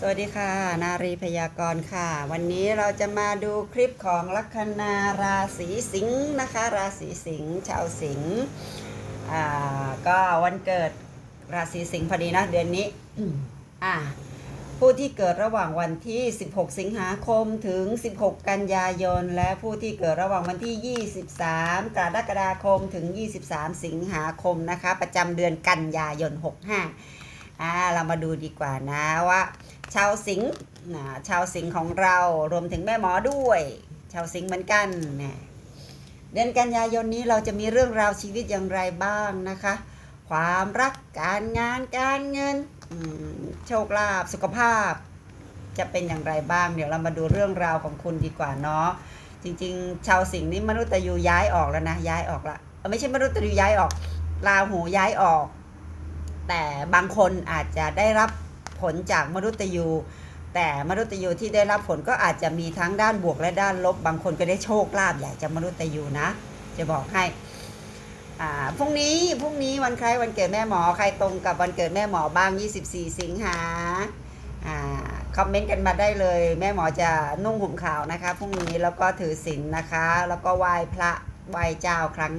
สวัสดีค่ะ นารีพยากรณ์ค่ะ วันนี้เราจะมาดูคลิปของลัคนาราศีสิงห์นะคะ ราศีสิงห์ชาวสิงห์อ่าก็วันเกิดราศีสิงห์พอดีนะเดือนนี้อ่าผู้ที่เกิดระหว่างวันที่ 16 สิงหาคมถึง 16 กันยายน และผู้ที่เกิดระหว่างวันที่ 23 กรกฎาคมถึง 23 สิงหาคมนะคะ ประจำเดือนกันยายน 65อ่าเรามาดูดีกว่านะว่า ชาวสิงห์นะชาวสิงห์ของเรารวมถึงแม่หมอด้วย ชาวสิงห์เหมือนกันนะเดือนกันยายนนี้เราจะมีเรื่องราวชีวิตอย่างไรบ้างนะคะ ความรักการงานการเงินโชคลาภสุขภาพ จะเป็นอย่างไรบ้าง เดี๋ยวเรามาดูเรื่องราวของคุณดีกว่าเนาะจริงๆ ชาวสิงห์นี่มนุษย์ตะยูย้ายออกแล้วนะย้ายออกละไม่ใช่มนุษย์ตะยูย้ายออกราหูย้ายออก แต่บางคนอาจจะได้รับ ผลจากมนุษย์ตะยูแต่มนุษย์ตะยูที่ได้รับผลก็อาจจะมีทั้งด้านบวกและด้านลบ บางคนก็ได้โชคลาภใหญ่จากมนุษย์ตะยูนะ จะบอกให้พรุ่งนี้พรุ่งนี้วันคล้ายวันเกิดแม่หมอใครตรงกับวันเกิดแม่หมอบ้าง 24 สิงหาอ่าคอมเมนต์กันมาได้เลย แม่หมอจะนุ่งห่มขาวนะคะพรุ่งนี้แล้วก็ถือศีลนะคะ แล้วก็ไหว้พระไหว้เจ้าครั้ง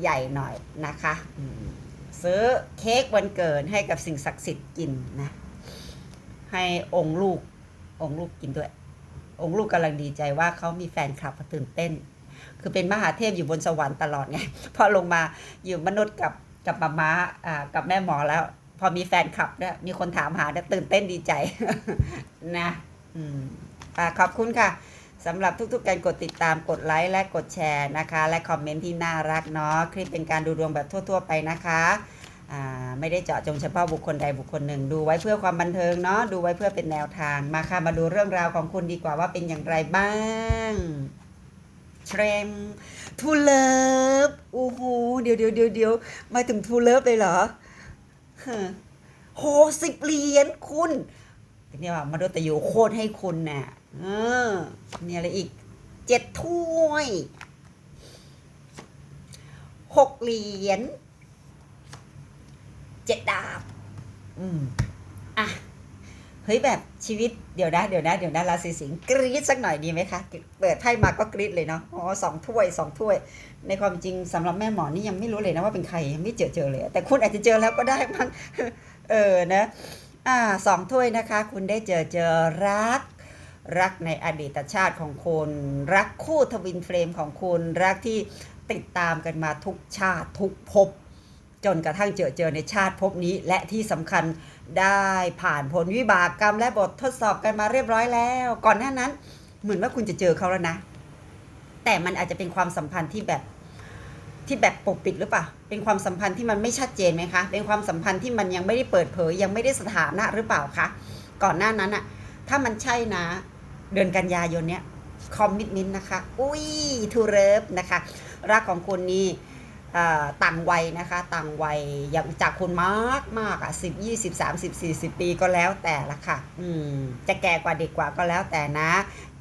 ใหญ่หน่อยนะคะ ซื้อเค้กวันเกิดให้กับสิ่งศักดิ์สิทธิ์กินนะ ให้องค์ลูกองค์ลูกกินด้วย องค์ลูกกำลังดีใจว่าเขามีแฟนคลับตื่นเต้น คือเป็นมหาเทพอยู่บนสวรรค์ตลอดไงพอลงมาอยู่มนุษย์กับกับมาม้าอ่ากับแม่หมอแล้ว พอมีแฟนคลับเนี่ยมีคนถามหาเนี่ยตื่นเต้นดีใจนะอืมอ่าขอบคุณค่ะสำหรับทุกๆการกดติดตามกดไลค์และกดแชร์นะคะ และคอมเมนต์ที่น่ารักเนาะคลิปเป็นการดูดวงแบบทั่ว ๆ ไปนะคะ ไม่ได้เจาะจงเฉพาะบุคคลใดบุคคลหนึ่ง ดูไว้เพื่อความบันเทิงเนาะดูไว้เพื่อเป็นแนวทางมาค่ะมาดูเรื่องราวของคุณดีกว่าว่าเป็นอย่างไรบ้างเทรมทูเลิฟโอ้โหเดี๋ยวเดี๋ยวเดี๋ยวเดี๋ยวมาถึงทูเลิฟเลยเหรอฮะโหสิบเหรียญคุณเนี่ยว่ามนุษย์ตะยูโคตรให้คุณน่ะเออเนี่ยอะไรอีกเจ็ดถ้วยหกเหรียญ เจ็ดดาบ อืมอะเฮ้ยแบบชีวิตเดี๋ยวนะเดี๋ยวนะเดี๋ยวนะราศีสิงห์กรี๊ดสักหน่อยดีไหมคะ เปิดไพ่มาก็กรี๊ดเลยเนาะอ๋อสองถ้วยสองถ้วย ในความจริงสำหรับแม่หมอนี่ยังไม่รู้เลยนะว่าเป็นใครยังไม่เจอเจอเลย แต่คุณอาจจะเจอแล้วก็ได้มั้งเออนะอ่าสองถ้วยนะคะ คุณได้เจอเจอรัก รักในอดีตชาติของคุณรักคู่ทวินเฟรมของคุณรักที่ติดตามกันมาทุกชาติทุกภพ จนกระทั่งเจอเจอในชาติภพนี้ และที่สำคัญได้ผ่านผลวิบากกรรมและบททดสอบกันมาเรียบร้อยแล้ว ก่อนหน้านั้น เหมือนว่าคุณจะเจอเขาแล้วนะ แต่มันอาจจะเป็นความสัมพันธ์ที่แบบที่แบบปกปิดหรือเปล่า เป็นความสัมพันธ์ที่มันไม่ชัดเจนไหมคะ เป็นความสัมพันธ์ที่มันยังไม่ได้เปิดเผย ยังไม่ได้สถานะหรือเปล่าคะ ก่อนหน้านั้นอะถ้ามันใช่นะ เดือนกันยายนเนี้ยคอมมิชเมนต์นะคะ อุ้ยทูเริฟนะคะ รักของคุณนี่ ต่างวัยนะคะต่างวัยอย่างจากคุณมากมากอะสิบยี่สิบสามสิบสี่สิบปีก็แล้วแต่ละค่ะ อืมจะแก่กว่าเด็กกว่าก็แล้วแต่นะ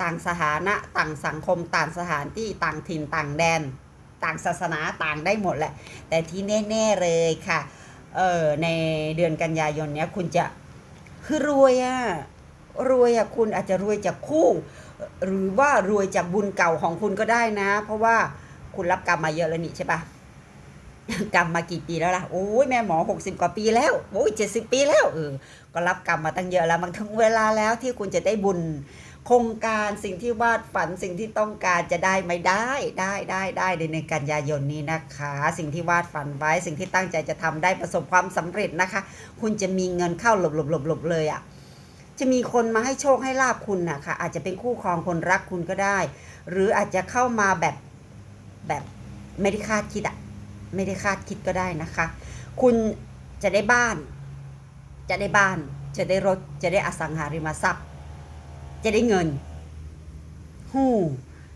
ต่างสถานะต่างสังคมต่างสถานที่ต่างถิ่นต่างแดน ต่างศาสนาต่างได้หมดแหละ แต่ที่แน่ๆเลยค่ะเออในเดือนกันยายนเนี้ยคุณจะคือรวยอะรวยอะคุณอาจจะรวยจากคู่ หรือว่ารวยจากบุญเก่าของคุณก็ได้นะ เพราะว่าคุณรับกรรมมาเยอะแล้วนี่ใช่ปะ กรรมมากี่ปีแล้วล่ะโอ้ยแม่หมอหกสิบกว่าปีแล้วโอ้ยเจ็ดสิบปีแล้วเออก็รับกรรมมาตั้งเยอะแล้วมันถึงเวลาแล้วที่คุณจะได้บุญโครงการสิ่งที่วาดฝันสิ่งที่ต้องการจะได้ไม่ได้ได้ได้ได้ในเดือนกันยายนนี้นะคะ สิ่งที่วาดฝันไว้สิ่งที่ตั้งใจจะทำได้ประสบความสำเร็จนะคะ คุณจะมีเงินเข้าหลบหลบหลบหลบเลยอะ่ะจะมีคนมาให้โชคให้ลาบคุณนะคะอาจจะเป็นคู่ครองคนรักคุณก็ได้ หรืออาจจะเข้ามาแบบแบบไม่ได้คาดคิดอะ ไม่ได้คาดคิดก็ได้นะคะ คุณจะได้บ้าน จะได้บ้าน จะได้รถ จะได้อสังหาริมทรัพย์ จะได้เงินหู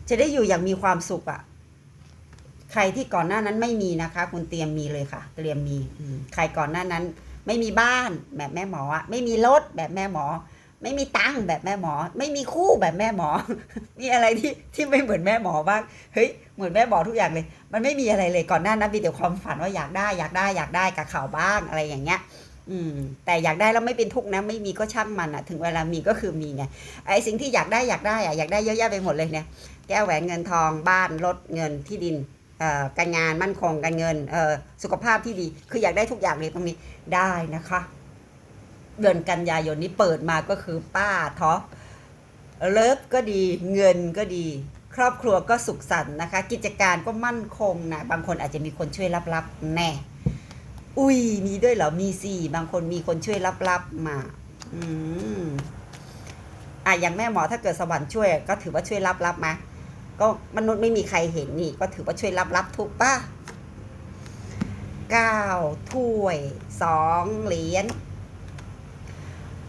จะได้อยู่อย่างมีความสุขอะใครที่ก่อนหน้านั้นไม่มีนะคะ คุณเตรียมมีเลยค่ะ เตรียมมีใครก่อนหน้านั้น ไม่มีบ้านแบบแม่หมออะไม่มีรถแบบแม่หมอ ไม่มีตังค์แบบแม่หมอ ไม่มีคู่แบบแม่หมอ มีอะไรที่ที่ไม่เหมือนแม่หมอบ้างเฮ้ยเหมือนแม่หมอทุกอย่างเลย มันไม่มีอะไรเลยก่อนหน้านั้นมีแต่ความฝันว่าอยากได้อยากได้อยากได้กับเขาบ้างอะไรอย่างเงี้ย อืม แต่อยากได้แล้วไม่เป็นทุกข์นะไม่มีก็ช่างมันอะถึงเวลามีก็คือมีไงไอ้สิ่งที่อยากได้อยากได้อะอยากได้เยอะแยะไปหมดเลยเนี่ยแก้วแหวนเงินทองบ้านรถเงินที่ดินเอ่อการงานมั่นคงการเงินเอ่อสุขภาพที่ดี คืออยากได้ทุกอย่างเลยตรงนี้ได้นะคะ เดือนกันยายนนี้เปิดมาก็คือป้าท็อปเลิฟก็ดีเงินก็ดี ครอบครัวก็สุขสันต์นะคะ กิจการก็มั่นคงนะ บางคนอาจจะมีคนช่วยลับๆแน่ อุ้ยมีด้วยเหรอมีสิบางคนมีคนช่วยลับๆมา อืมอะอย่างแม่หมอถ้าเกิดสวรรค์ช่วย ก็ถือว่าช่วยลับๆมาก็มนุษย์ไม่มีใครเห็นนี่ ก็ถือว่าช่วยลับๆถูกปะเก้าถ้วยสองเหรียญ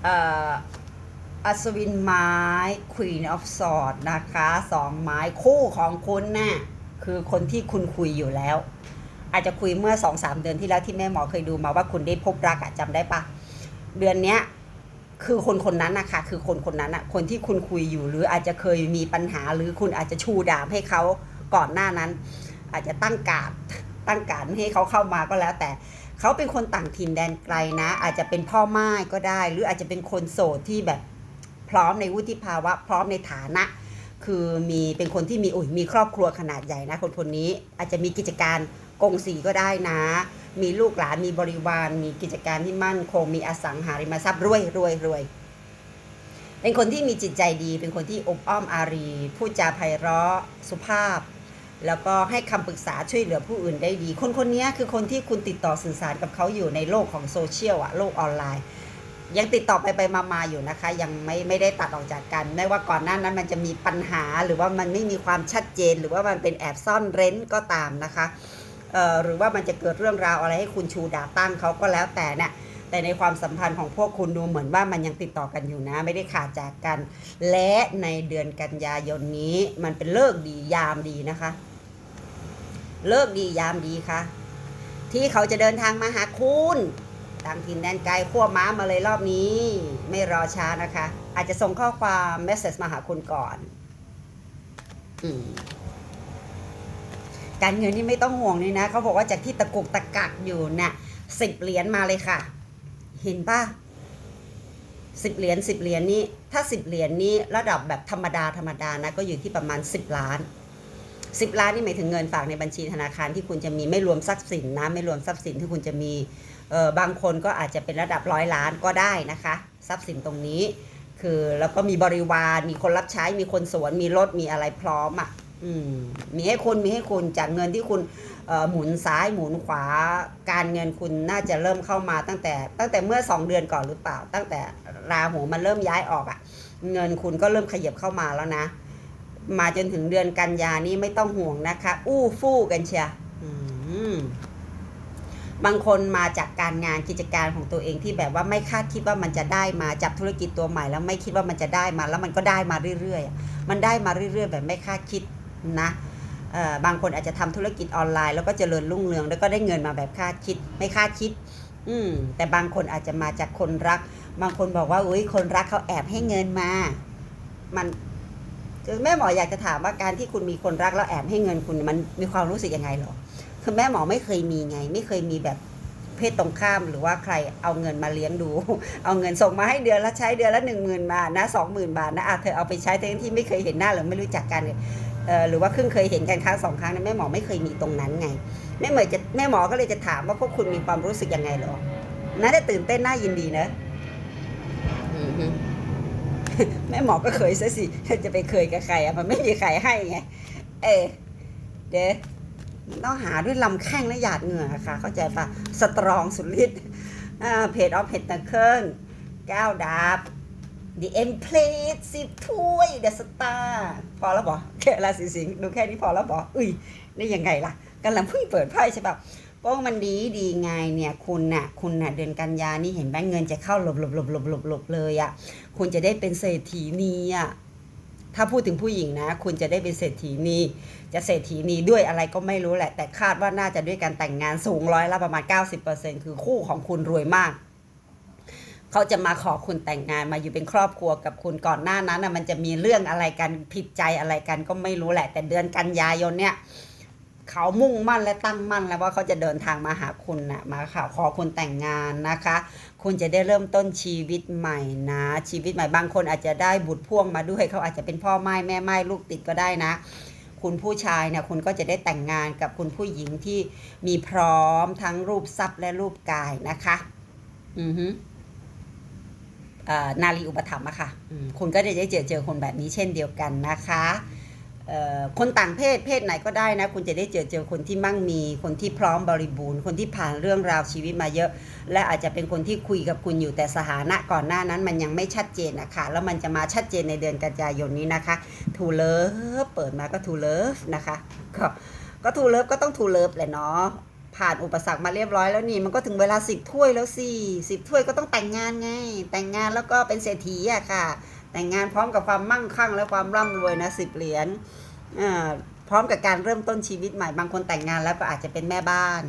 อัศวินไม้ Queen of Swords นะคะสองไม้คู่ของคุณน่ะคือคนที่คุณคุยอยู่แล้ว อาจจะคุยเมื่อสองสามเดือนที่แล้วที่แม่หมอเคยดูมาว่าคุณได้พบรักอะจำได้ปะเดือนเนี้ยคือคนคนนั้นนะคะคือคนคนนั้นอะคนที่คุณคุยอยู่หรืออาจจะเคยมีปัญหาหรือคุณอาจจะชูดาบให้เขาก่อนหน้านั้น อาจจะตั้งการตั้งการให้เขาเข้ามาก็แล้วแต่ เขาเป็นคนต่างถิ่นแดนไกลนะ อาจจะเป็นพ่อไม้ก็ได้ หรืออาจจะเป็นคนโสดที่แบบพร้อมในวุฒิภาวะ พร้อมในฐานะ คือมีเป็นคนที่มีอุ้ยมีครอบครัวขนาดใหญ่นะ คนคนนี้อาจจะมีกิจการกงสีก็ได้นะ มีลูกหลานมีบริวาร มีกิจการที่มั่นคงมีอสังหาริมทรัพย์รวยรวยรวยเป็นคนที่มีจิตใจดี เป็นคนที่อบอ้อมอารี พูดจาไพเราะสุภาพ แล้วก็ให้คำปรึกษาช่วยเหลือผู้อื่นได้ดี คนคนนี้คือคนที่คุณติดต่อสื่อสารกับเขาอยู่ในโลกของโซเชียลอะโลกออนไลน์ ยังติดต่อไปไปมามาอยู่นะคะ ยังไม่ไม่ได้ตัดออกจากกัน ไม่ว่าก่อนหน้านั้นมันจะมีปัญหาหรือว่ามันไม่มีความชัดเจน หรือว่ามันเป็นแอบซ่อนเร้นก็ตามนะคะหรือว่ามันจะเกิดเรื่องราวอะไรให้คุณชูดาตั้งเขาก็แล้วแต่นี่ยแต่ในความสัมพันธ์ของพวกคุณดูเหมือนว่ามันยังติดต่อกันอยู่นะ ไม่ได้ขาดจากกัน และในเดือนกันยายนนี้มันเป็นเลิกดียามดีนะคะ เลิกดียามดีค่ะ ที่เขาจะเดินทางมาหาคุณต่างถิ่นแดนไกลขั้วม้ามาเลยรอบนี้ ไม่รอช้านะคะ อาจจะส่งข้อความเมสเซจมาหาคุณก่อนอการเงินนี่ไม่ต้องห่วงเลยนะ เขาบอกว่าจากที่ตะกุกตะกักอยู่น่ะสิบเหรียญมาเลยค่ะ เห็นป่ะสิบเหรียญสิบเหรียญนี่ถ้าสิบเหรียญนี่ระดับแบบธรรมดาธรรมดานะ ก็อยู่ที่ประมาณสิบล้าน สิบล้านนี่หมายถึงเงินฝากในบัญชีธนาคารที่คุณจะมีไม่รวมทรัพย์สินนะไม่รวมทรัพย์สินที่คุณจะมีเออบางคนก็อาจจะเป็นระดับร้อยล้านก็ได้นะคะ ทรัพย์สินตรงนี้ คือแล้วก็มีบริวารมีคนรับใช้มีคนสวนมีรถมีอะไรพร้อมอะอืมมีให้คุณมีให้คุณจากเงินที่คุณหมุนซ้ายหมุนขวา การเงินคุณน่าจะเริ่มเข้ามาตั้งแต่ ตั้งแต่เมื่อสองเดือนก่อนหรือเปล่า ตั้งแต่ราหูมันเริ่มย้ายออกอะ่ะ เงินคุณก็เริ่มขยับเข้ามาแล้วนะ มาจนถึงเดือนกันยานี้ไม่ต้องห่วงนะคะ อู้ฟู่กันเชียบางคนมาจากการงานกิจการของตัวเองที่แบบว่าไม่คาดคิดว่ามันจะได้มาจับธุรกิจตัวใหม่ แล้วไม่คิดว่ามันจะได้มา แล้วมันก็ได้มาเรื่อยๆ มันได้มาเรื่อยๆ แบบไม่คาดคิดนะบางคนอาจจะทำธุรกิจออนไลน์แล้วก็เจริญรุ่งเรือง แล้วก็ได้เงินมาแบบคาดคิด ไม่คาดคิด อืมแต่บางคนอาจจะมาจากคนรัก บางคนบอกว่าอุ้ยคนรักเขาแอบให้เงินมา มัน แม่หมออยากจะถามว่าการที่คุณมีคนรักแล้วแอบให้เงินคุณมันมีความรู้สึกยังไงหรอ คือแม่หมอไม่เคยมีไง ไม่เคยมีแบบเพศตรงข้ามหรือว่าใครเอาเงินมาเลี้ยงดู เอาเงินส่งมาให้เดือนละใช้เดือนละหนึ่งหมื่นบาทนะสองหมื่นบาทนะอะเธอเอาไปใช้ทั้งที่ไม่เคยเห็นหน้าหรือไม่รู้จักกันหรือว่าเพิ่งเคยเห็นกันครั้งสองครั้งนี่ยแม่หมอไม่เคยมีตรงนั้นไงแม่หมอจะแม่หมอก็เลยจะถามว่าพวกคุณมีความรู้สึกยังไงหรอน่าจะตื่นเต้นน่ายินดีนะ แม่หมอก็เคยซะสิจะไปเคยกับใครอะมันไม่มีใครให้ไงเออเด้ต้องหาด้วยลำแข้งและหยาดเหงื่อค่ะ เข้าใจปะสตรองสุดฤทธิ์เพจออฟเพจตะเคิลเก้าดาบ The e m p l a t e สิบถ้วยเดอะสตาร์พอแล้วบอแค่ราศีสิงห์ดูแค่นี้พอแล้วบออุ้ยนี่ยังไงล่ะกำลังเพิ่งเปิดไพ่ใช่ปะ เพราะมันดีดีไงเนี่ยคุณน่ะคุณน่ะเดือนกันยานี่เห็นแบงเงินจะเข้าหลบหลบหลบหลบหลบหลบเลยอะ่ะคุณจะได้เป็นเศรษฐีนีอะถ้าพูดถึงผู้หญิงนะ คุณจะได้เป็นเศรษฐีนีจะเศรษฐีนีด้วยอะไรก็ไม่รู้แหละ แต่คาดว่าน่าจะด้วยการแต่งงานสูงร้อยละประมาณ 90%คือคู่ของคุณรวยมากเขาจะมาขอคุณแต่งงานมาอยู่เป็นครอบครัวกับคุณก่อนหน้านั้นนะมันจะมีเรื่องอะไรกันผิดใจอะไรกันก็ไม่รู้แหละ แต่เดือนกันยายนเนี่ย เขามุ่งมั่นและตั้งมั่นแล้วว่าเขาจะเดินทางมาหาคุณนะมาข่าวขอคุณแต่งงานนะคะ คุณจะได้เริ่มต้นชีวิตใหม่นะ ชีวิตใหม่บางคนอาจจะได้บุตรพ่วงมาด้วยเขาอาจจะเป็นพ่อไม้แม่ไม้ลูกติดก็ได้นะ คุณผู้ชายเนี่ยคุณก็จะได้แต่งงานกับคุณผู้หญิงที่มีพร้อมทั้งรูปทรัพย์และรูปกายนะคะอือฮึอ่อนารีอุปถัมภ์อะค่ะ คุณก็จะได้เจอเจอคนแบบนี้เช่นเดียวกันนะคะ คนต่างเพศเพศไหนก็ได้นะ คุณจะได้เจอเจอคนที่มั่งมี คนที่พร้อมบริบูรณ์ คนที่ผ่านเรื่องราวชีวิตมาเยอะ และอาจจะเป็นคนที่คุยกับคุณอยู่แต่สถานะก่อนหน้านั้นมันยังไม่ชัดเจนนะคะแล้วมันจะมาชัดเจนในเดือนกันยายนนี้นะคะทูเลิฟเปิดมาก็ทูเลิฟนะคะก็ก็ทูเลิฟก็ต้องทูเลิฟแหละเนาะผ่านอุปสรรคมาเรียบร้อยแล้วนี่มันก็ถึงเวลาสิบถ้วยแล้วสิสิบถ้วยก็ต้องแต่งงานไงแต่งงานแล้วก็เป็นเศรษฐีอะค่ะ แต่งงานพร้อมกับความมั่งคั่งและความร่ำรวยนะสิบเหรียญพร้อมกับการเริ่มต้นชีวิตใหม่บางคนแต่งงานแล้วก็อาจจะเป็นแม่บ้าน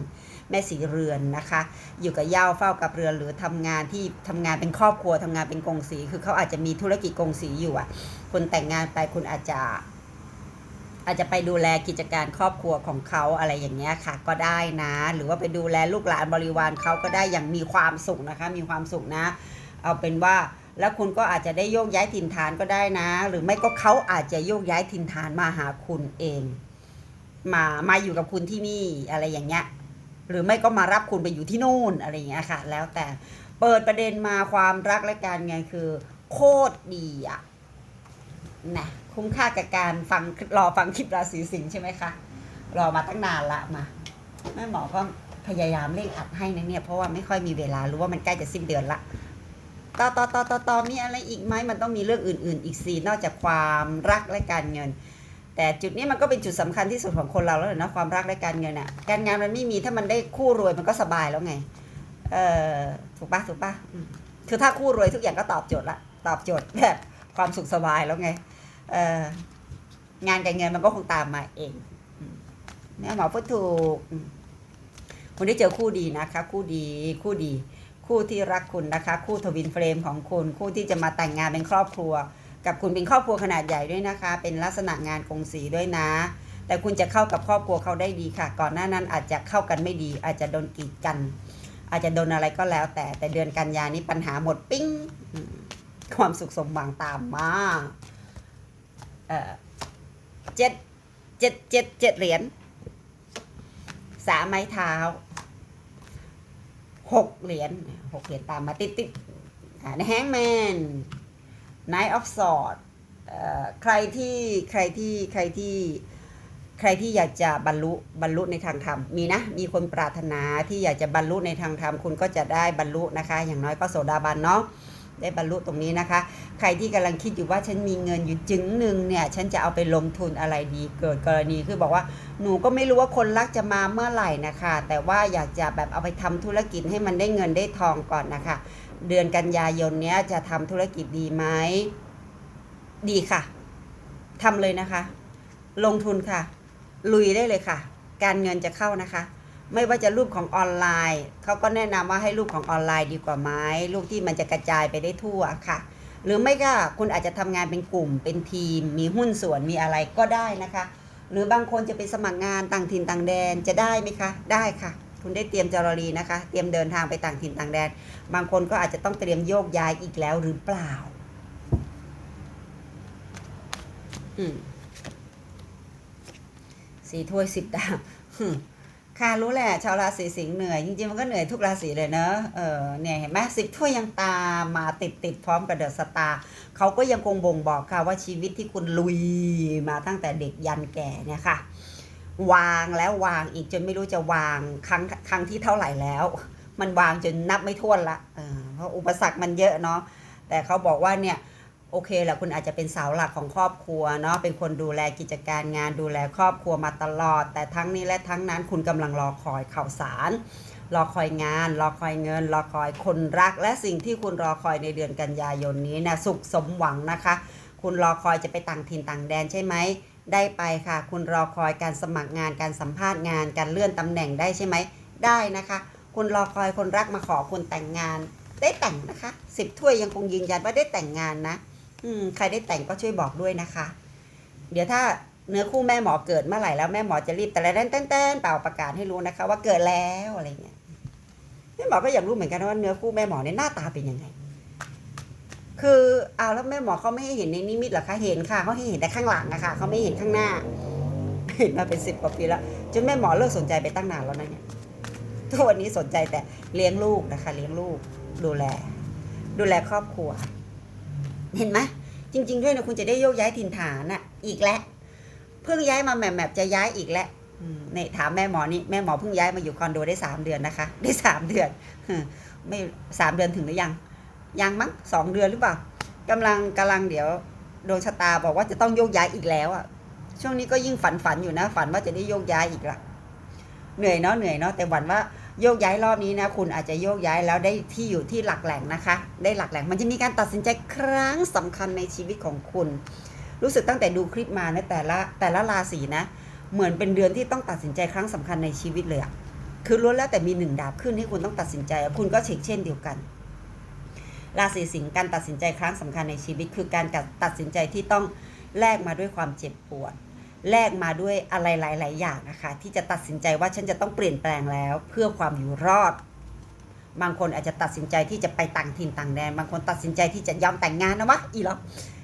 แม่สีเรือนนะคะ อยู่กับเย่าเฝ้ากับเรือนหรือทำงานที่ทำงานเป็นครอบครัวทำงานเป็นกงสี คือเขาอาจจะมีธุรกิจกงสีอยู่อะคุณแต่งงานไปคุณอาจจะอาจจะไปดูแลกิจการครอบครัวของเขาอะไรอย่างเงี้ยค่ะ ก็ได้นะ หรือว่าไปดูแลลูกหลานบริวารเขาก็ได้อย่างมีความสุขนะคะ มีความสุขนะ เอาเป็นว่า แล้วคุณก็อาจจะได้โยกย้ายถิ่นฐานก็ได้นะ หรือไม่ก็เขาอาจจะโยกย้ายถิ่นฐานมาหาคุณเอง มามาอยู่กับคุณที่นี่อะไรอย่างเงี้ยหรือไม่ก็มารับคุณไปอยู่ที่นู่นอะไรอย่างเงี้ยค่ะ แล้วแต่เปิดประเด็นมาความรักและการเงินคือ โคตรดีอะนะคุ้มค่ากับการฟังรอฟังคลิปราศีสิงห์ใช่ไหมคะรอมาตั้งนานละมาแม่หมอก็พยายามเร่งอัดให้นะเนี่ยเพราะว่าไม่ค่อยมีเวลารู้ว่ามันใกล้จะสิ้นเดือนละ ต่อต่อต่อต่อต่อมีอะไรอีกไหมมันต้องมีเรื่องอื่น ๆ อีกสีนอกจากความรักและการเงิน แต่จุดนี้มันก็เป็นจุดสำคัญที่สุดของคนเราแล้วนะความรักและการเงินอะการงานมันไม่มีถ้ามันได้คู่รวยมันก็สบายแล้วไงเออถูกปะถูกปะอืมคือถ้าคู่รวยทุกอย่างก็ตอบโจทย์ละตอบโจทย์แบบความสุขสบายแล้วไงเอองานการเงินมันก็คงตามมาเองอืมเนี่ยหมอพูดถูกคุณได้เจอคู่ดีนะคะ คู่ดีคู่ดี คู่ที่รักคุณนะคะ คู่ทวินเฟรมของคุณ คู่ที่จะมาแต่งงานเป็นครอบครัว กับคุณเป็นครอบครัวขนาดใหญ่ด้วยนะคะ เป็นลักษณะงานกงสีด้วยนะ แต่คุณจะเข้ากับครอบครัวเขาได้ดีค่ะ ก่อนหน้านั้นอาจจะเข้ากันไม่ดี อาจจะโดนกีดกัน อาจจะโดนอะไรก็แล้ว แต่แต่เดือนกันยานี้ปัญหาหมดปิ้งความสุขสมหวังตามมาเออเจ็ดเจ็ดเจ็ดเจ็ดเหรียญสามไม้เท้าหกเหรียญ หกเหรียญตามมาติดติดในแฮงแมนไนท์ออฟสอดใครที่ใครที่ใครที่ใครที่อยากจะบรรลุบรรลุในทางธรรมมีนะมีคนปรารถนาที่อยากจะบรรลุในทางธรรมคุณก็จะได้บรรลุนะคะ อย่างน้อยก็โสดาบันเนาะ ได้บรรลุตรงนี้นะคะ ใครที่กำลังคิดอยู่ว่าฉันมีเงินอยู่จึงหนึ่งเนี่ย ฉันจะเอาไปลงทุนอะไรดี เกิดกรณีคือบอกว่าหนูก็ไม่รู้ว่าคนรักจะมาเมื่อไหร่นะคะ แต่ว่าอยากจะแบบเอาไปทำธุรกิจให้มันได้เงินได้ทองก่อนนะคะ เดือนกันยายนเนี้ยจะทำธุรกิจดีไหมดีค่ะทำเลยนะคะ ลงทุนค่ะ ลุยได้เลยค่ะ การเงินจะเข้านะคะ ไม่ว่าจะรูปของออนไลน์เขาก็แนะนำว่าให้รูปของออนไลน์ดีกว่าไหมรูปที่มันจะกระจายไปได้ทั่วค่ะ หรือไม่ก็คุณอาจจะทำงานเป็นกลุ่มเป็นทีม มีหุ้นส่วนมีอะไรก็ได้นะคะ หรือบางคนจะไปสมัครงานต่างถิ่นต่างแดนจะได้ไหมคะ ได้ค่ะ คุณได้เตรียมจรลีนะคะ เตรียมเดินทางไปต่างถิ่นต่างแดน บางคนก็อาจจะต้องเตรียมโยกย้ายอีกแล้วหรือเปล่า อืมสี่ถ้วยสิบดาว ค่ะรู้แหละชาวราศีสิงห์เหนื่อยจริงๆ มันก็เหนื่อยทุกราศีเลยเนอะเออเนี่ยเห็นไหมสิบถ้วยยังตามมาติดติดๆพร้อมกับเดอะสตาร์เขาก็ยังคงบ่งบอกค่ะว่าชีวิตที่คุณลุยมาตั้งแต่เด็กยันแก่เนี่ยค่ะ วางแล้ววางอีกจนไม่รู้จะวางครั้งครั้งที่เท่าไหร่แล้ว มันวางจนนับไม่ถ้วนละเออเพราะอุปสรรคมันเยอะเนาะแต่เขาบอกว่าเนี่ย โอเคแหละคุณอาจจะเป็นเสาหลักของครอบครัวเนาะเป็นคนดูแลกิจการงานดูแลครอบครัวมาตลอด แต่ทั้งนี้และทั้งนั้นคุณกำลังรอคอยข่าวสาร รอคอยงาน รอคอยเงิน รอคอยคนรัก และสิ่งที่คุณรอคอยในเดือนกันยายนนี้นะสุขสมหวังนะคะ คุณรอคอยจะไปต่างถิ่นต่างแดนใช่ไหมได้ไปค่ะ คุณรอคอยการสมัครงานการสัมภาษณ์งาน การเลื่อนตำแหน่งได้ใช่ไหมได้นะคะ คุณรอคอยคนรักมาขอคุณแต่งงาน ได้แต่งนะคะสิบถ้วยยังคงยืนยันว่าได้แต่งงานนะ อืมใครได้แต่งก็ช่วยบอกด้วยนะคะ เดี๋ยวถ้าเนื้อคู่แม่หมอเกิดเมื่อไหร่แล้วแม่หมอจะรีบแต่ละแต้นเต้นๆเป่าประกาศให้รู้นะคะ ว่าเกิดแล้วอะไรเงี้ยแม่หมอก็อยากรู้เหมือนกันว่าเนื้อคู่แม่หมอเนี่ยหน้าตาเป็นยังไง คือเอาแล้วแม่หมอเขาไม่ให้เห็นในนิมิตหรอคะเห็นค่ะเขาให้เห็นแต่ข้างหลังอะค่ะเขาไม่เห็นข้างหน้า เห็นมาเป็นสิบกว่าปีแล้วจนแม่หมอเลิกสนใจไปตั้งนานแล้วนะเนี่ยทุกวันนี้สนใจแต่เลี้ยงลูกนะคะ เลี้ยงลูกดูแล ดูแลครอบครัว เห็นไหมจริง ๆ ด้วยนะคุณจะได้โยกย้ายถิ่นฐานอะอีกแล้วเพิ่งย้ายมาแหม่มๆจะย้ายอีกแล้วอืมเนี่ยถามแม่หมอนี่แม่หมอเพิ่งย้ายมาอยู่คอนโดได้สามเดือนนะคะ ได้สามเดือนไม่สามเดือนถึงหรือยัง ยังมั้งสองเดือนหรือเปล่ากำลังกำลังเดี๋ยวดวงชะตาบอกว่าจะต้องโยกย้ายอีกแล้วอะช่วงนี้ก็ยิ่งฝันฝันอยู่นะ ฝันว่าจะได้โยกย้ายอีกละเหนื่อยเนาะเหนื่อยเนาะแต่หวั่นว่า โยกย้ายรอบนี้นะคุณอาจจะโยกย้ายแล้วได้ที่อยู่ที่หลักแหล่งนะคะ ได้หลักแหล่งมันจะมีการตัดสินใจครั้งสำคัญในชีวิตของคุณ รู้สึกตั้งแต่ดูคลิปมานะแต่ละแต่ละราศีนะ เหมือนเป็นเดือนที่ต้องตัดสินใจครั้งสำคัญในชีวิตเลยอะคือล้วนแล้วแต่มีหนึ่งดาบขึ้นให้คุณต้องตัดสินใจ คุณก็เช็คเช่นเดียวกัน ราศีสิงห์การตัดสินใจครั้งสำคัญในชีวิต คือการตัดสินใจที่ต้องแลกมาด้วยความเจ็บปวด แลกมาด้วยอะไรหลาย ๆ อย่างนะคะที่จะตัดสินใจว่าฉันจะต้องเปลี่ยนแปลงแล้ว เพื่อความอยู่รอด บางคนอาจจะตัดสินใจที่จะไปต่างถิ่นต่างแดน บางคนตัดสินใจที่จะยอมแต่งงานนะวะอีหรอ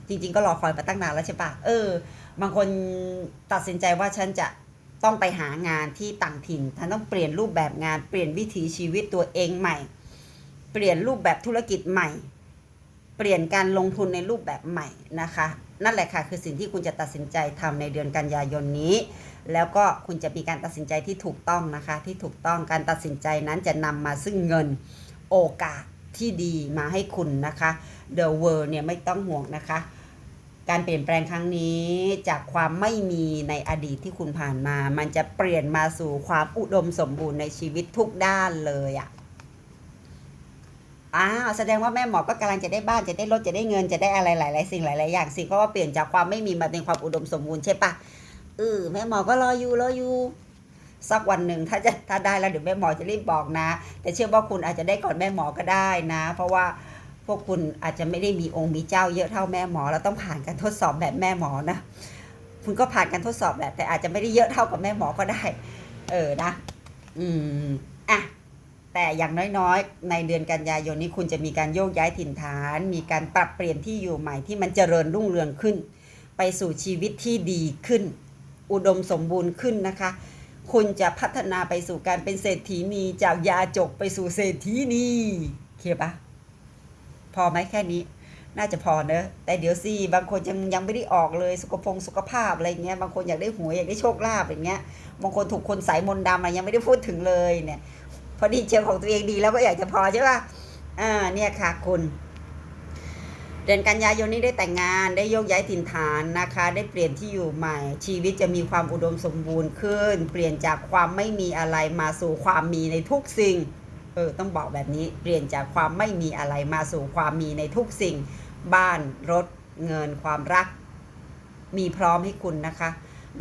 จริง ๆ ก็รอคอยมาตั้งนานแล้วใช่ปะเออ บางคนตัดสินใจว่าฉันจะต้องไปหางานที่ต่างถิ่นฉันต้องเปลี่ยนรูปแบบงานเปลี่ยนวิถีชีวิตตัวเองใหม่ เปลี่ยนรูปแบบธุรกิจใหม่ เปลี่ยนการลงทุนในรูปแบบใหม่นะคะ นั่นแหละค่ะ คือสิ่งที่คุณจะตัดสินใจทำในเดือนกันยายนนี้ แล้วก็คุณจะมีการตัดสินใจที่ถูกต้องนะคะ ที่ถูกต้องการตัดสินใจนั้นจะนำมาซึ่งเงินโอกาสที่ดีมาให้คุณนะคะ The World เนี่ยไม่ต้องห่วงนะคะ การเปลี่ยนแปลงครั้งนี้จากความไม่มีในอดีตที่คุณผ่านมา มันจะเปลี่ยนมาสู่ความอุดมสมบูรณ์ในชีวิตทุกด้านเลยอะ อ้าวแสดงว่าแม่หมอก็กำลังจะได้บ้านจะได้รถจะได้เงินจะได้อะไรหลาย ๆ สิ่งหลาย ๆ อย่างสิเพราะว่าเปลี่ยนจากความไม่มีมาเป็นความอุดมสมบูรณ์ใช่ปะเออแม่หมอก็รออยู่รออยู่สักวันหนึ่งถ้าจะถ้าได้แล้วเดี๋ยวแม่หมอจะรีบบอกนะ แต่เชื่อว่าคุณอาจจะได้ก่อนแม่หมอก็ได้นะ เพราะว่าพวกคุณอาจจะไม่ได้มีองค์มีเจ้าเยอะเท่าแม่หมอแล้วต้องผ่านการทดสอบแบบแม่หมอนะคุณก็ผ่านการทดสอบแหละแต่อาจจะไม่ได้เยอะเท่ากับแม่หมอก็ได้ เออนะ อืมอะแต่ อย่างน้อยๆ ในเดือนกันยายนนี้คุณจะมีการโยกย้ายถิ่นฐาน มีการปรับเปลี่ยนที่อยู่ใหม่ที่มันเจริญรุ่งเรืองขึ้น ไปสู่ชีวิตที่ดีขึ้น อุดมสมบูรณ์ขึ้นนะคะ คุณจะพัฒนาไปสู่การเป็นเศรษฐีนีจากยาจกไปสู่เศรษฐีนีเคลียร์ปะพอไหมแค่นี้ น่าจะพอเนอะแต่เดี๋ยวสิบางคนยังยังไม่ได้ออกเลยสุขภงสุขภาพอะไรเงี้ยบางคนอยากได้หวยอยากได้โชคลาภอย่างเงี้ยบางคนถูกคนสายมนต์ดำอะไรยังไม่ได้พูดถึงเลยเนี่ย พอดีเจอของตัวเองดีแล้วก็อยากจะพอใช่ป่ะอ่าเนี่ยค่ะคุณเดือนกันยายนนี้ได้แต่งงานได้โยกย้ายถิ่นฐานนะคะ ได้เปลี่ยนที่อยู่ใหม่ ชีวิตจะมีความอุดมสมบูรณ์ขึ้น เปลี่ยนจากความไม่มีอะไรมาสู่ความมีในทุกสิ่งเออต้องบอกแบบนี้เปลี่ยนจากความไม่มีอะไรมาสู่ความมีในทุกสิ่ง บ้านรถเงินความรัก มีพร้อมให้คุณนะคะ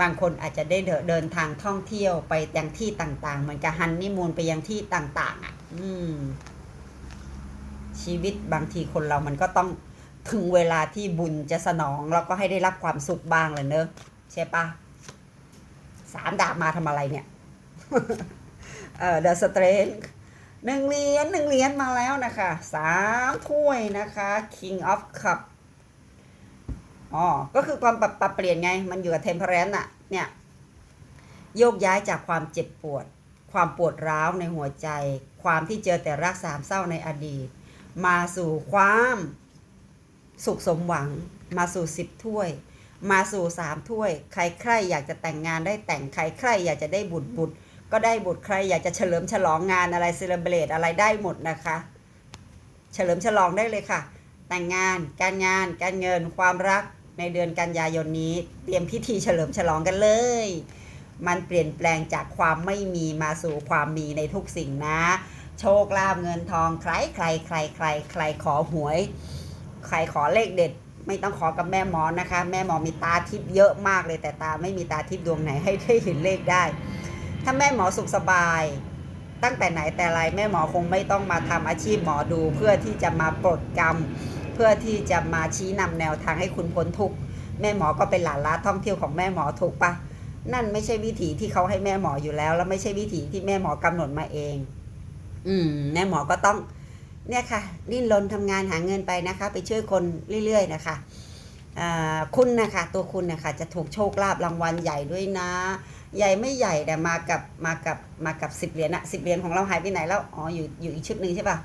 บางคนอาจจะได้เดินทางท่องเที่ยวไปยังที่ต่างๆ เหมือนกับฮันนีมูนไปยังที่ต่างๆ อะ อืม ชีวิตบางทีคนเรามันก็ต้องถึงเวลาที่บุญจะสนองแล้วก็ให้ได้รับความสุขบ้างเลยเนอะใช่ปะสามดาบมาทำอะไรเนี่ยเออเดอะสเตรนหนึ่งเหรียญหนึ่งเหรียญมาแล้วนะคะสามถ้วยนะคะ King of Cup อ๋อ ก็คือความปรับปรับเปลี่ยนไง มันอยู่กับเทมเพลนอะเนี่ย โยกย้ายจากความเจ็บปวด ความปวดร้าวในหัวใจ ความที่เจอแต่รักสามเศร้าในอดีต มาสู่ความสุขสมหวัง มาสู่สิบถ้วย มาสู่สามถ้วย ใครใครอยากจะแต่งงานได้แต่ง ใครใครอยากจะได้บุตรบุตร ก็ได้บุตรใครอยากจะเฉลิมฉลองงานอะไรเซเลบรตอะไรได้หมดนะคะ เฉลิมฉลองได้เลยค่ะ แต่งงาน การงาน การเงิน ความรัก ในเดือนกันยายนนี้เตรียมพิธีเฉลิมฉลองกันเลย มันเปลี่ยนแปลงจากความไม่มีมาสู่ความมีในทุกสิ่งนะ โชคลาภเงินทองใครใครใครใครใครขอหวย ใครขอเลขเด็ด ไม่ต้องขอกับแม่หมอนะคะ แม่หมอมีตาทิพย์เยอะมากเลยแต่ตาไม่มีตาทิพย์ดวงไหนให้ได้เห็นเลขได้ ถ้าแม่หมอสุขสบาย ตั้งแต่ไหนแต่ไรแม่หมอคงไม่ต้องมาทำอาชีพหมอดูเพื่อที่จะมาปลดกรรม เพื่อที่จะมาชี้นำแนวทางให้คุณพ้นทุกข์แม่หมอก็เป็นหลานล้าท่องเที่ยวของแม่หมอถูกปะนั่นไม่ใช่วิถีที่เขาให้แม่หมออยู่แล้ว แล้วไม่ใช่วิถีที่แม่หมอกำหนดมาเอง อืมแม่หมอก็ต้อง เนี่ยค่ะดิ้นรนทำงานหาเงินไปนะคะ ไปช่วยคนเรื่อย ๆ นะคะอ่าคุณนะคะตัวคุณนะคะจะถูกโชคลาภรางวัลใหญ่ด้วยนะ ใหญ่ไม่ใหญ่แต่มากับมากับมากับสิบเหรียญอะสิบเหรียญของเราหายไปไหนแล้วอ๋ออยู่อยู่อีกชุดหนึ่งใช่ป่ะ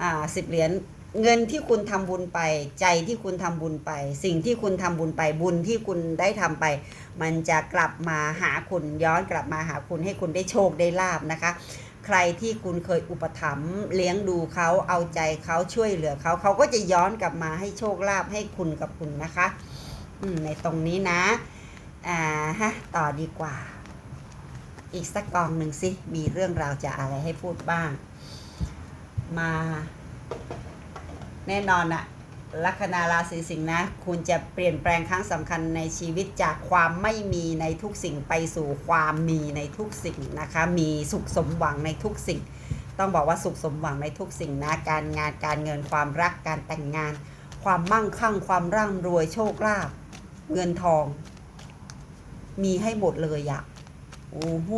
อ่าสิบเหรียญ เงินที่คุณทำบุญไป ใจที่คุณทำบุญไป สิ่งที่คุณทำบุญไปบุญที่คุณได้ทำไป มันจะกลับมาหาคุณย้อนกลับมาหาคุณให้คุณได้โชคได้ลาบนะคะ ใครที่คุณเคยอุปถัมภ์เลี้ยงดูเขาเอาใจเขาช่วยเหลือเขาเขาก็จะย้อนกลับมาให้โชคลาภให้คุณกับคุณนะคะในตรงนี้นะอ่าฮะต่อดีกว่า อีกสักกองหนึ่งสิมีเรื่องราวจะอะไรให้พูดบ้าง มา แน่นอนอะลัคนาราศีสิงห์นะ คุณจะเปลี่ยนแปลงครั้งสำคัญในชีวิตจากความไม่มีในทุกสิ่งไปสู่ความมีในทุกสิ่งนะคะ มีสุขสมหวังในทุกสิ่ง ต้องบอกว่าสุขสมหวังในทุกสิ่งนะ การงานการเงินความรักการแต่งงาน ความมั่งคั่ง ความร่ำรวยโชคลาภเงินทอง มีให้หมดเลยอะโอ้โห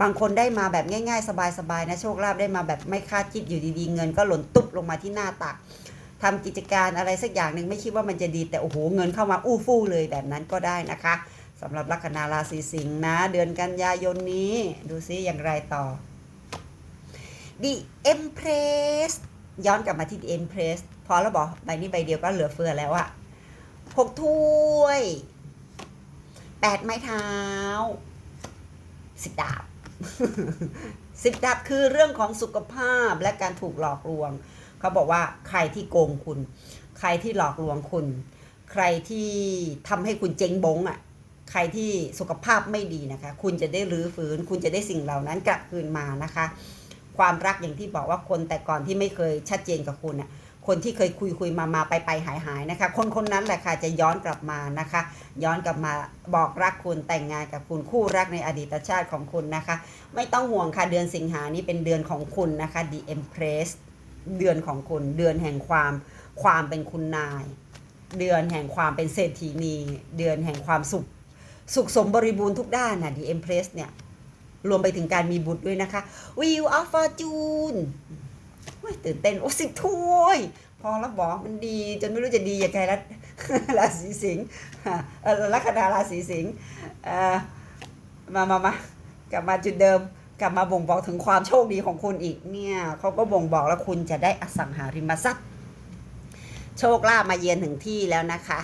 บางคนได้มาแบบง่ายๆ สบายๆนะโชคลาภได้มาแบบไม่คาดคิดอยู่ดีๆ เงินก็หล่นตุ๊บลงมาที่หน้าตักทำกิจการอะไรสักอย่างหนึ่งไม่คิดว่ามันจะดีแต่โอ้โหเงินเข้ามาอู้ฟู่เลยแบบนั้นก็ได้นะคะสำหรับลัคนาราศีสิงห์นะ เดือนกันยายนนี้ ดูซิอย่างไรต่อ The Empress ย้อนกลับมาที่ The Empress พอแล้วบอกใบนี้ใบเดียวก็เหลือเฟือแล้วอะหกถ้วยแปดไม้เท้าสิบดาบ สิบดาบคือเรื่องของสุขภาพและการถูกหลอกลวง เขาบอกว่าใครที่โกงคุณ ใครที่หลอกลวงคุณ ใครที่ทำให้คุณเจ๊งบงอะ่ะใครที่สุขภาพไม่ดีนะคะ คุณจะได้รื้อฟื้น คุณจะได้สิ่งเหล่านั้นกลับคืนมานะคะ ความรักอย่างที่บอกว่าคนแต่ก่อนที่ไม่เคยชัดเจนกับคุณอะ คนที่เคยคุยคุยมามาไปไปหายหายนะคะ คนคนนั้นแหละค่ะจะย้อนกลับมานะคะ ย้อนกลับมาบอกรักคุณแต่งงานกับคุณคู่รักในอดีตชาติของคุณนะคะ ไม่ต้องห่วงค่ะเดือนสิงหานี้เป็นเดือนของคุณนะคะ The Empress เดือนของคุณเดือนแห่งความความเป็นคุณนาย เดือนแห่งความเป็นเศรษฐีนีเดือนแห่งความสุข สุขสมบริบูรณ์ทุกด้านนะ The Empress เนี่ยรวมไปถึงการมีบุตรด้วยนะคะ Wheel of Fortune ตื่นเต้นโอ้สิบถ้วยพอแล้วบอกมันดีจนไม่รู้จะดียังไงแล้วราศีสิงห์เอ่อลัคนาราศีสิงห์เอ่อมามา มากลับมาจุดเดิม กลับมาบ่งบอกถึงความโชคดีของคุณอีกเนี่ยเขาก็บ่งบอกแล้วคุณจะได้อสังหาริมทรัพย์ โชคลาภมาเยือนถึงที่แล้วนะคะ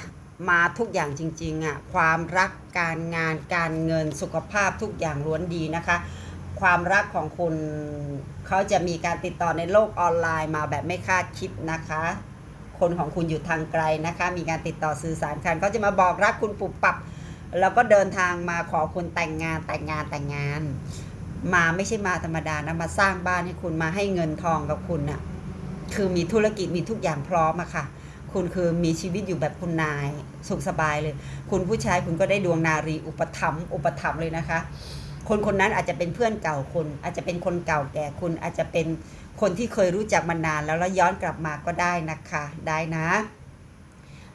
มาทุกอย่างจริงๆอะความรักการงานการเงินสุขภาพทุกอย่างล้วนดีนะคะ ความรักของคุณเขาจะมีการติดต่อในโลกออนไลน์มาแบบไม่คาดคิดนะคะ คนของคุณอยู่ทางไกลนะคะ มีการติดต่อสื่อสารกันเขาจะมาบอกรักคุณปุบปับ แล้วก็เดินทางมาขอคุณแต่งงานแต่งงานแต่งงาน มาไม่ใช่มาธรรมดานะมาสร้างบ้านให้คุณมาให้เงินทองกับคุณน่ะคือมีธุรกิจมีทุกอย่างพร้อมอะค่ะ คุณคือมีชีวิตอยู่แบบคุณนายสุขสบายเลย คุณผู้ชายคุณก็ได้ดวงนารีอุปถัมภ์อุปถัมภ์เลยนะคะ คนคนนั้นอาจจะเป็นเพื่อนเก่าคุณ อาจจะเป็นคนเก่าแก่คุณอาจจะเป็นคนที่เคยรู้จักมานานแล้วแล้วย้อนกลับมาก็ได้นะคะได้นะ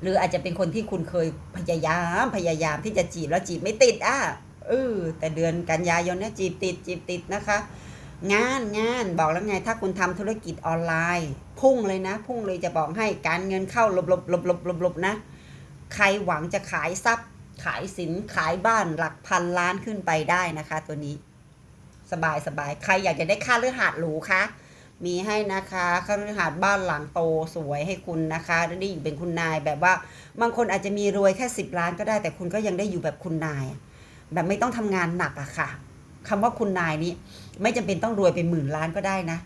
หรืออาจจะเป็นคนที่คุณเคยพยายามพยายามที่จะจีบแล้วจีบไม่ติดอะเออแต่เดือนกันยายนเนี่ยจีบติดจีบติดนะคะ งานงานบอกแล้วไงถ้าคุณทำธุรกิจออนไลน์ พุ่งเลยนะ พุ่งเลยจะบอกให้การเงินเข้าหลบหลบหลบหลบหลบหลบนะ ใครหวังจะขายทรัพย์ ขายสินขายบ้านหลักพันล้านขึ้นไปได้นะคะ ตัวนี้ สบายสบายใครอยากจะได้ค่าเลือหาดหรูคะมีให้นะคะค่าเลือหาดบ้านหลังโตสวยให้คุณนะคะได้อยู่เป็นคุณนายแบบว่า บางคนอาจจะมีรวยแค่สิบล้านก็ได้ แต่คุณก็ยังได้อยู่แบบคุณนาย แบบไม่ต้องทำงานหนักอะค่ะคำว่าคุณนายนี้ ไม่จำเป็นต้องรวยเป็นหมื่นล้านก็ได้นะ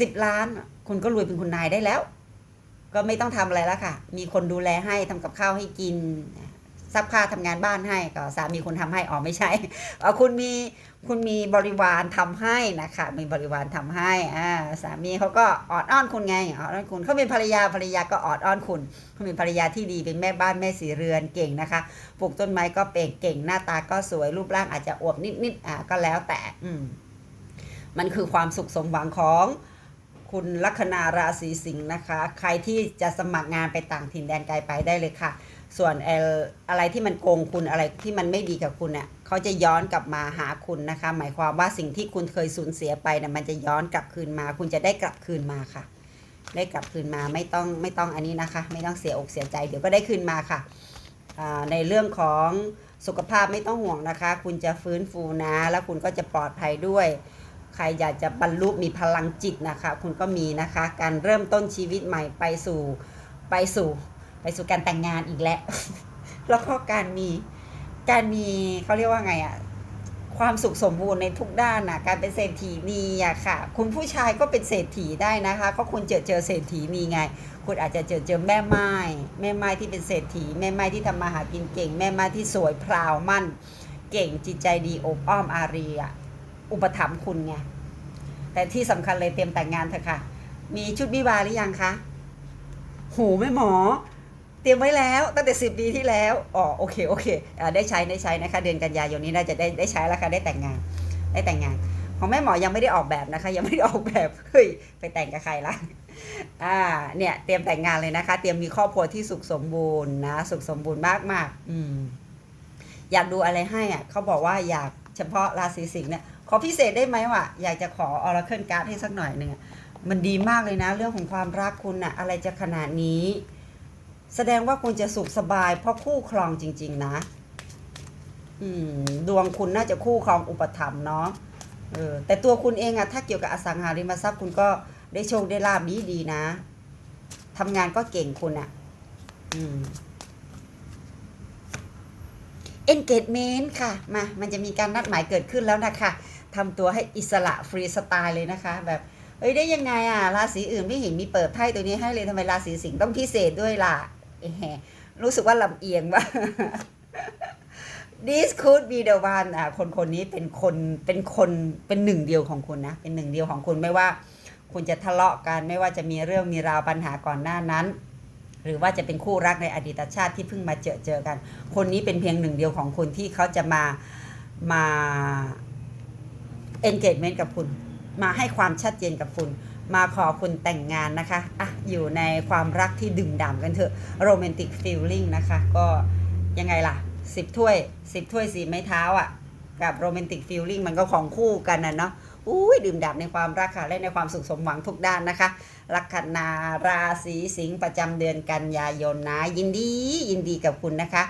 สิบล้านคุณก็รวยเป็นคุณนายได้แล้ว ก็ไม่ต้องทำอะไรแล้วค่ะ มีคนดูแลให้ทำกับข้าวให้กิน ซักผ้าทำงานบ้านให้ก็สามีคนทำให้อ๋อไม่ใช่เออคุณมีคุณมีบริวารทำให้นะคะมีบริวารทำให้อ่าสามีเขาก็ออดอ้อนคุณไงออดอ้อนคุณเขาเป็นภรรยาภรรยาก็ออดอ้อนคุณเขาเป็นภรรยาที่ดีเป็นแม่บ้านแม่สีเรือนเก่งนะคะปลูกต้นไม้ก็เป่งเก่งหน้าตาก็สวยรูปร่างอาจจะอวบนิดๆอ่าก็แล้วแต่อืมมันคือความสุขสมหวังของคุณลัคนาราศีสิงห์นะคะ ใครที่จะสมัครงานไปต่างถิ่นแดนไกลไปได้เลยค่ะ ส่วนเอ่อะไรที่มันโกงคุณอะไรที่มันไม่ดีกับคุณเนี่ยเขาจะย้อนกลับมาหาคุณนะคะ หมายความว่าสิ่งที่คุณเคยสูญเสียไปเนี่ยมันจะย้อนกลับคืนมา คุณจะได้กลับคืนมาค่ะ ได้กลับคืนมาไม่ต้องไม่ต้องอันนี้นะคะ ไม่ต้องเสียอกเสียใจ เดี๋ยวก็ได้คืนมาค่ะในเรื่องของสุขภาพไม่ต้องห่วงนะคะ คุณจะฟื้นฟูนะ แล้วคุณก็จะปลอดภัยด้วย ใครอยากจะบรรลุมีพลังจิตนะคะ คุณก็มีนะคะ การเริ่มต้นชีวิตใหม่ไปสู่ไปสู่ ไปสู่การแต่งงานอีกแล้ว แล้วก็การมีการมีเขาเรียกว่าไงอะความสุขสมบูรณ์ในทุกด้านนะการเป็นเศรษฐีนีอะค่ะ คุณผู้ชายก็เป็นเศรษฐีได้นะคะเพราะคุณเจอเจอเศรษฐีนีไง คุณอาจจะเจอเจอแม่ไม้แม่ไม้ที่เป็นเศรษฐี แม่ไม้ที่ทำมาหากินเก่ง แม่ไม้ที่สวยพราวมั่น เก่งจิตใจดีอบอ้อมอารีอะอุปถัมภ์คุณไงแต่ที่สำคัญเลยเตรียมแต่งงานเถอะค่ะ มีชุดวิวาหรือยังคะ หูแม่หมอ เตรียมไว้แล้วตั้งแต่สิปีที่แล้วอ๋อโอเคโอเคอได้ใช้ได้ใช้นะคะ เดือนกันยายนนี้น่าจะได้ได้ใช้แล้วค่ะได้แต่งงาน ได้แต่งงาน ของแม่หมอยังไม่ได้ออกแบบนะคะ ยังไม่ได้ออกแบบเฮ้ยไปแต่งกับใครล่ะอ่าเนี่ยเตรียมแต่งงานเลยนะคะ เตรียมมีครอบครัวที่สุขสมบูรณ์นะสุขสมบูรณ์มากมากอืมอยากดูอะไรให้อะเขาบอกว่าอยากเฉพาะราศีสิงห์เนี่ยขอพิเศษได้ไหมวะอยากจะขอออร์เคิลการ์ดให้สักหน่อยหนึ่งมันดีมากเลยนะ เรื่องของความรักคุณอะอะไรจะขนาดนี้ แสดงว่าคุณจะสุขสบาย เพราะคู่ครองจริง ๆ นะ อืม ดวงคุณน่าจะคู่ครองอุปถัมภ์เนาะเออแต่ตัวคุณเองอะถ้าเกี่ยวกับอสังหาริมทรัพย์คุณก็ได้โชคได้ลาบดีดีนะทำงานก็เก่งคุณอะอืม engagement ค่ะ มา มันจะมีการนัดหมายเกิดขึ้นแล้วนะคะทำตัวให้อิสระฟรีสไตล์เลยนะคะ แบบเฮ้ย ได้ยังไงอะ ราศีอื่นไม่เห็นมีเปิดไพ่ตัวนี้ให้เลยทำไมราศีสิงห์ต้องพิเศษด้วยล่ะ รู้สึกว่าลำเอียงว่า this could be the one อะคนคนนี้เป็นคนเป็นคนเป็นหนึ่งเดียวของคุณนะ เป็นหนึ่งเดียวของคุณไม่ว่า คุณจะทะเลาะกันไม่ว่าจะมีเรื่องมีราวปัญหาก่อนหน้านั้น หรือว่าจะเป็นคู่รักในอดีตชาติที่เพิ่งมาเจอเจอกัน คนนี้เป็นเพียงหนึ่งเดียวของคุณที่เขาจะมามา engagement กับคุณ มาให้ความชัดเจนกับคุณ มาขอคุณแต่งงานนะคะอะอยู่ในความรักที่ดึงดำกันเถอะ romantic feeling นะคะ ก็ยังไงล่ะสิบถ้วยสิบถ้วยสีไม้เท้าอะ กับ romantic feeling มันก็ของคู่กันนะเนาะอุ้ยดื่มด่ำในความรักค่ะและในความสุขสมหวังทุกด้านนะคะ ลัคนาราศีสิงห์ประจำเดือนกันยายนนะ ยินดียินดีกับคุณนะคะ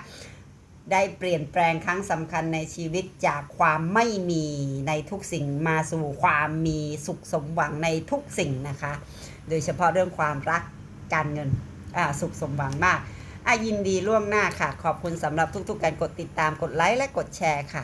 ได้เปลี่ยนแปลงครั้งสำคัญในชีวิตจากความไม่มีในทุกสิ่งมาสู่ความมีสุขสมหวังในทุกสิ่งนะคะ โดยเฉพาะเรื่องความรักการเงินอ่าสุขสมหวังมากอะยินดีล่วงหน้าค่ะ ขอบคุณสำหรับทุกๆ การกดติดตามกดไลค์และกดแชร์ค่ะ